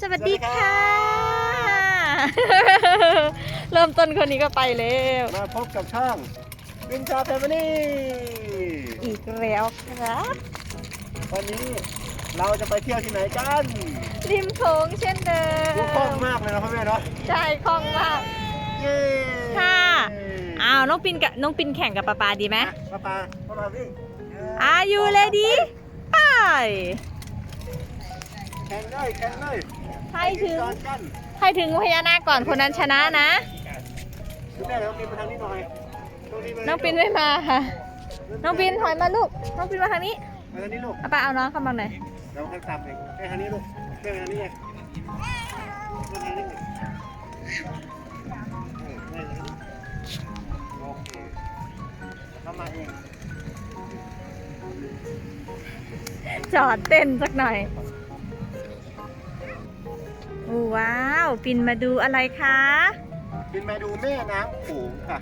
สวัสดีค่ะ เริ่มต้นคนนี้ก็ไปแล้ว มาพบกับช่องวินชาแฟมิลี่อีกแล้วครับ วันนี้เราจะไปเที่ยวที่ไหนกันริมโขงเช่นเดิดูคล่องมมากเลยนะพ่อแม่เนาะใช่คล่องมากเย้ค่ะอ้าวน้องปินกับน้องปินแข่งกับปาปาดีไหมป้าปาป้าปาวิ่งอายุเลยดีไปแข่งเลยแข่งเลย ใครถึงก่อนกันใครถึงพญานาคก่อนคนนั้นชนะนะดูแม่น้องปินมาทางนี้หน่อยตรงมาน้องปินไม่มาค่ะ น้องปินถอยมาลูก น้องปินมาทางนี้มาทางนี้ลูกเอาปาเอาน้องเข้ามาหน่อยเราคันสับเองไปทางนี้ลูกไปทางนี้ไงไปทางนี้ไงเออไปทางนี้โอเคเข้ามาเอง จอดเต้นสักหน่อย ว้าวปินมาดูอะไรคะเป็นมาดูแม่น้ำโขงค่ะ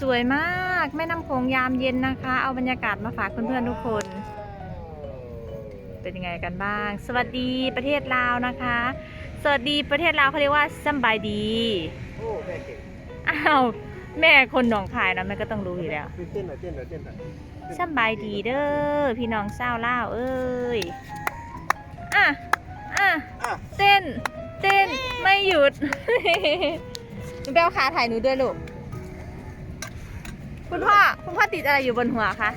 สวยมากแม่น้ำโขงยามเย็นนะคะ เอาบรรยากาศมาฝากเพื่อนๆทุกคน เป็นยังไงกันบ้าง สวัสดีประเทศลาวนะคะ สวัสดีประเทศลาวเขาเรียกว่าสำบายดีโอ้แม่เก่งอ้าวแม่คนหนองคายนะแม่ก็ต้องรู้อยู่แล้วเต้นหน่อยเต้นหน่อยเต้นหน่อยสำบายดีเด้อพี่น้องเศร้าวลาวเอ้ยอะอะอะเต้น เต้นไม่หยุด หนูไปเอาขาถ่ายหนูด้วยลูก คุณพ่อ คุณพ่อติดอะไรอยู่บนหัวคะ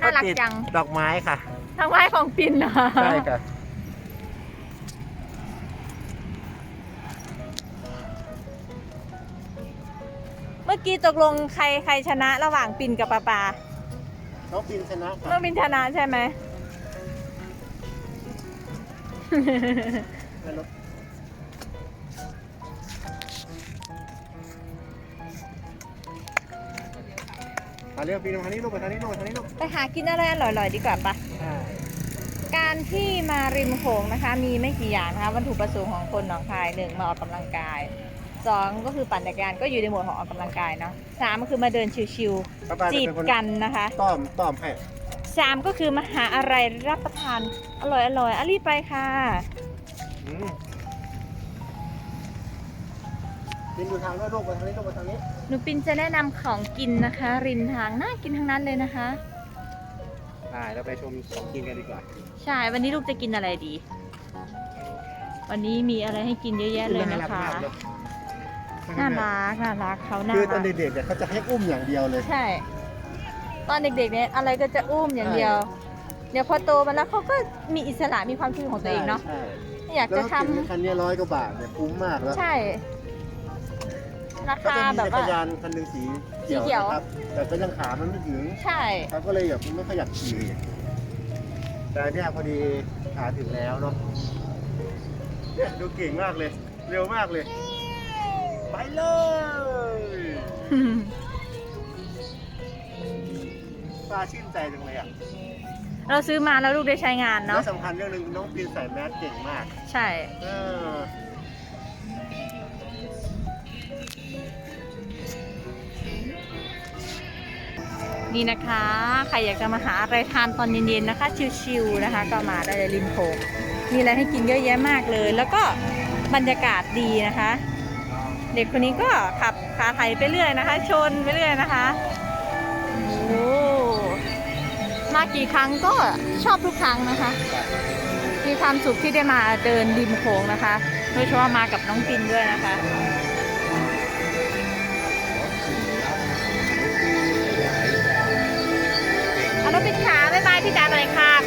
น่ารักจัง ดอกไม้ค่ะทางไม้ของปินเหรอใช่ค่ะ เมื่อกี้ตกลงใครใครชนะระหว่างปินกับปาปาน้องปินชนะน้ค่ะองปินชนะใช่ไหม เร็วปีนมาทางนี้ลูกไปทางนี้ลูกไปทางนี้ลูกไปหากินอะไรอร่อยๆดีกว่าปะใช่การที่มาริมโขงนะคะ มีไม่กี่อย่างนะคะวัตถุประสงค์ของคนหนองคายหนึ่งมาออกกำลังกายสองก็คือปั่นจักรยานก็อยู่ในหมวดของออกกำลังกายเนาะสามก็คือมาเดินชิวป้าปาๆจะจีบเป็นคนกันนะคะต้อมต้อมให้สามก็คือมาหาอะไรรับประทานอร่อยอร่อยๆอะรีบไปค่ะ อืมปินดูทางด้วยลูกไปทางนี้ลูกไปทางนี้หนูปินจะแนะนำของกินนะคะ ริมทางน่ากินทั้งนั้นเลยนะคะได้เราไปชมของกินกันดีกว่าใช่ วันนี้ลูกจะกินอะไรดี วันนี้มีอะไรให้กินเยอะแยะเลยนะคะ น่ารักน่ารักเขาน่าคือตอรันก เด็กๆเนี่ยเขาจะให้อุ้มอย่างเดียวเลย ใช่ ตอนเด็กๆเนี่ยอะไรก็จะอุ้มอย่างเดียว เดี๋ยวพอโตมาแล้วเขาก็มีอิสระมีความคิดของตัวเองเนาะใช่ไม่อยากแล้วจะรถทำ เก๋งคันนี้ร้อยกว่าบาทเนี่ยคุ้มมากแล้ว ใช่ ราก็คาจะมีแบบจักว่า รยานคันหนึ่งสีเขียวสีเขียว นะครับ แต่ก็ยังขามันไม่ถึงใช่ เขาก็เลยแบบไม่ค่อยอยากขี่แต่อันเนี่ยพอดีขาถึงแล้วเนาะเนี่ยดูเก่งมากเลย เร็วมากเลย ไปเลยป้าชื่นใจจังเลยอะเราซื้อมาแล้วลูกได้ใช้งานแล้เนาะวสำคัญเรื่องหนึ่งน้องปีนใส่แมสเก่งมาก ใช่ เออ นี่นะคะ ใครอยากจะมาหาอะไรทานตอนเย็นๆนะคะ ชิวๆนะคะ ก็มาได้เลยริมโขงมีอะไรให้กินเยอะแยะมากเลย แล้วก็บรรยากาศดีนะคะ เด็กคนนี้ก็ขับขาไถไปเรื่อยนะคะ ชนไปเรื่อยนะคะโอ้มากี่ครั้งก็ชอบทุกครั้งนะคะ มีความสุขที่ได้มาเดินริมโขงนะคะโดยเฉพาะมากับน้องปินด้วยนะคะ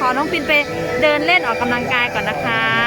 ขอน้องปินไปเดินเล่นออกกำลังกายก่อนนะคะ